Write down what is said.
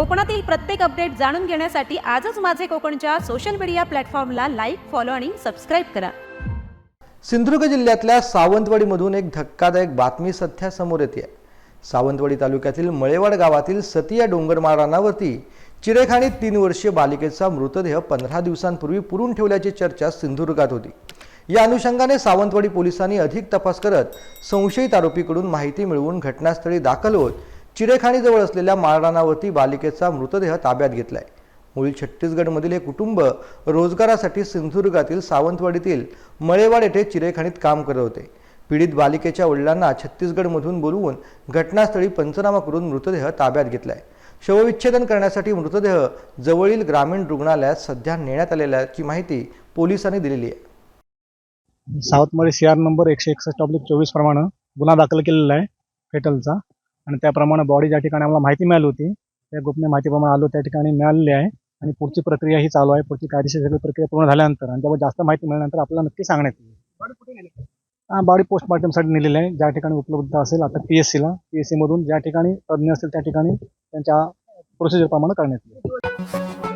कोकणातील प्रत्येक अपडेट जाणून घेण्यासाठी आजच माझे कोकणच्या सोशल मीडिया प्लॅटफॉर्मला लाईक फॉलो आणि सबस्क्राईब करा. सिंधुदुर्ग जिल्ह्यातल्या सावंतवाडीमधून एक धक्कादायक बातमी सध्या समोर येते. सावंतवाडी तालुक्यातील मळेवाड गावातील सतिया डोंगरमाळ रानावरती चिरेखाणीत तीन वर्षीय बालिकेचा मृतदेह पंधरा दिवसांपूर्वी पुरून ठेवल्याची चर्चा सिंधुदुर्गात होती. या अनुषंगाने सावंतवाडी पोलिसांनी अधिक तपास करत संशयित आरोपीकडून माहिती मिळवून घटनास्थळी दाखल होत चिरेखाणीजवळ असलेल्या माळरानावरती बालिकेचा मृतदेह ताब्यात घेतलाय. मूळ छत्तीसगडमधील हे कुटुंब रोजगारासाठी सिंधुदुर्गातील सावंतवाडीतील मळेवाड येथे चिरेखाणीत काम करत होते. पीडित बालिकेच्या वडिलांना छत्तीसगडमधून बोलवून घटनास्थळी पंचनामा करून मृतदेह ताब्यात घेतलाय. शवविच्छेदन करण्यासाठी मृतदेह जवळील ग्रामीण रुग्णालयात सध्या नेण्यात आलेल्याची माहिती पोलिसांनी दिलेली आहे. सावंतवाडी सी आर नंबर एकशे एकसष्ट ऑब्लिक चोवीस प्रमाणे गुन्हा दाखल केलेला आहे. फेटलचा. आणि त्याप्रमाणे बॉडी ज्या ठिकाणी आम्हाला माहिती मिळाली होती त्या गोपनीय माहितीप्रमाणे आलो त्या ठिकाणी मिळालेली आहे. आणि पुढची प्रक्रिया ही चालू आहे. पुढची कायदेशीर सगळी प्रक्रिया पूर्ण झाल्यानंतर आणि त्यावर जास्त माहिती मिळाल्यानंतर आपल्याला नक्की सांगण्यात येईल. हा बॉडी पोस्टमॉर्टमसाठी नेलेली आहे. ज्या ठिकाणी उपलब्ध असेल आता पी एस सीला पी एस सीमधून ज्या ठिकाणी तज्ज्ञ असतील त्या ठिकाणी त्यांच्या प्रोसिजरप्रमाणे करण्यात येईल.